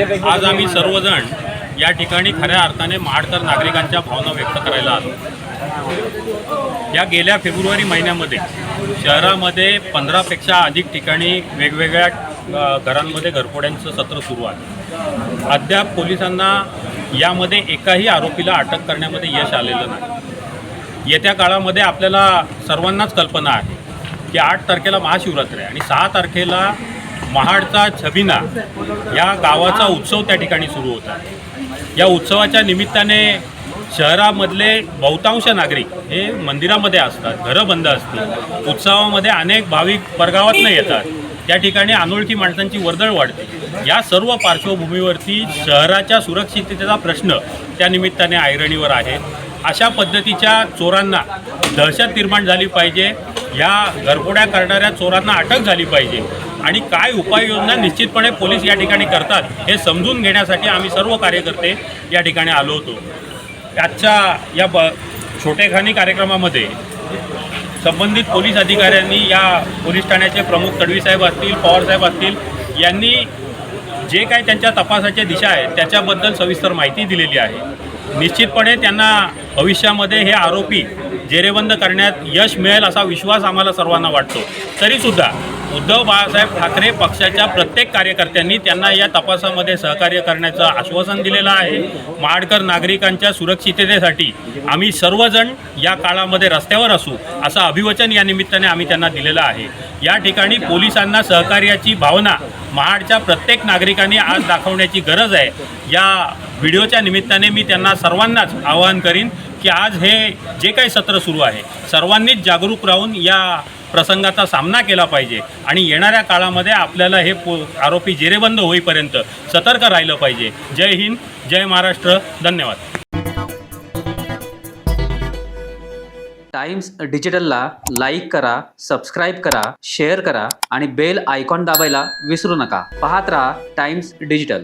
आज आम्ही सर्वजण या ठिकाणी खऱ्या अर्थाने महाडकर नागरिकांच्या भावना व्यक्त करायला आलो. या गेल्या फेब्रुवारी महिन्यामध्ये शहरामध्ये पंधरापेक्षा अधिक ठिकाणी वेगवेगळ्या घरांमध्ये घरफोड्यांचं सत्र सुरू आहे. अद्याप पोलिसांना यामध्ये एकाही आरोपीला अटक करण्यामध्ये यश आलेलं नाही. येत्या काळामध्ये आपल्याला सर्वांनाच कल्पना आहे की आठ तारखेला महाशिवरात्री आहे आणि सहा तारखेला महाडचा छबिना या गावाचा उत्सव त्या ठिकाणी सुरू होता. या उत्सवाच्या निमित्ताने शहरामधले बहुतांश नागरिक हे मंदिरामध्ये असतात घरं बंद असतील. उत्सवामध्ये अनेक भाविक परगावातनं येतात. त्या ठिकाणी अनोळखी माणसांची वर्दळ वाढते. या सर्व पार्श्वभूमीवरती शहराच्या सुरक्षिततेचा प्रश्न त्या निमित्ताने ऐरणीवर आहे. अशा पद्धतीच्या चोरांना दहशत निर्माण झाली पाहिजे. या घरफोड्या करणाऱ्या चोरांना अटक झाली पाहिजे. आणि काय उपाययोजना निश्चितपणे पोलीस या ठिकाणी करतात हे समजून घेण्यासाठी आम्ही सर्व कार्यकर्ते या ठिकाणी आलो होतो. आजच्या या ब छोटेखानी कार्यक्रमामध्ये संबंधित पोलीस अधिकाऱ्यांनी या पोलीस ठाण्याचे प्रमुख तडवीसाहेब असतील पवारसाहेब असतील यांनी जे काही त्यांच्या तपासाच्या दिशा आहेत त्याच्याबद्दल सविस्तर माहिती दिलेली आहे. निश्चितपणे त्यांना भविष्यामध्ये हे आरोपी जेरेबंद करण्यात यश मिळेल असा विश्वास आम्हाला सर्वांना वाटतो. तरीसुद्धा उद्धव बाळासाहेब ठाकरे पक्षाच्या प्रत्येक कार्यकर्त्यांनी त्यांना या तपासामध्ये सहकार्य करण्याचं आश्वासन दिलेलं आहे. महाडकर नागरिकांच्या सुरक्षिततेसाठी आम्ही सर्वजण या काळामध्ये रस्त्यावर असू असं अभिवचन या निमित्ताने आम्ही त्यांना दिलेलं आहे. या ठिकाणी पोलिसांना सहकार्याची भावना महाडच्या प्रत्येक नागरिकांनी आज दाखवण्याची गरज आहे. या व्हिडिओच्या निमित्ताने मी त्यांना सर्वांनाच आवाहन करीन की आज हे जे काही सत्र सुरू आहे सर्वांनीच जागरूक राहून या प्रसंगाचा सामना केला पाहिजे. आणि येणाऱ्या काळामध्ये आपल्याला हे पो आरोपी जेरेबंद होईपर्यंत सतर्क राहिलं पाहिजे. जय हिंद जय महाराष्ट्र धन्यवाद. टाइम्स डिजिटलला लाईक करा सबस्क्राईब करा शेअर करा आणि बेल आयकॉन दाबायला विसरू नका. पाहत राहा टाइम्स डिजिटल.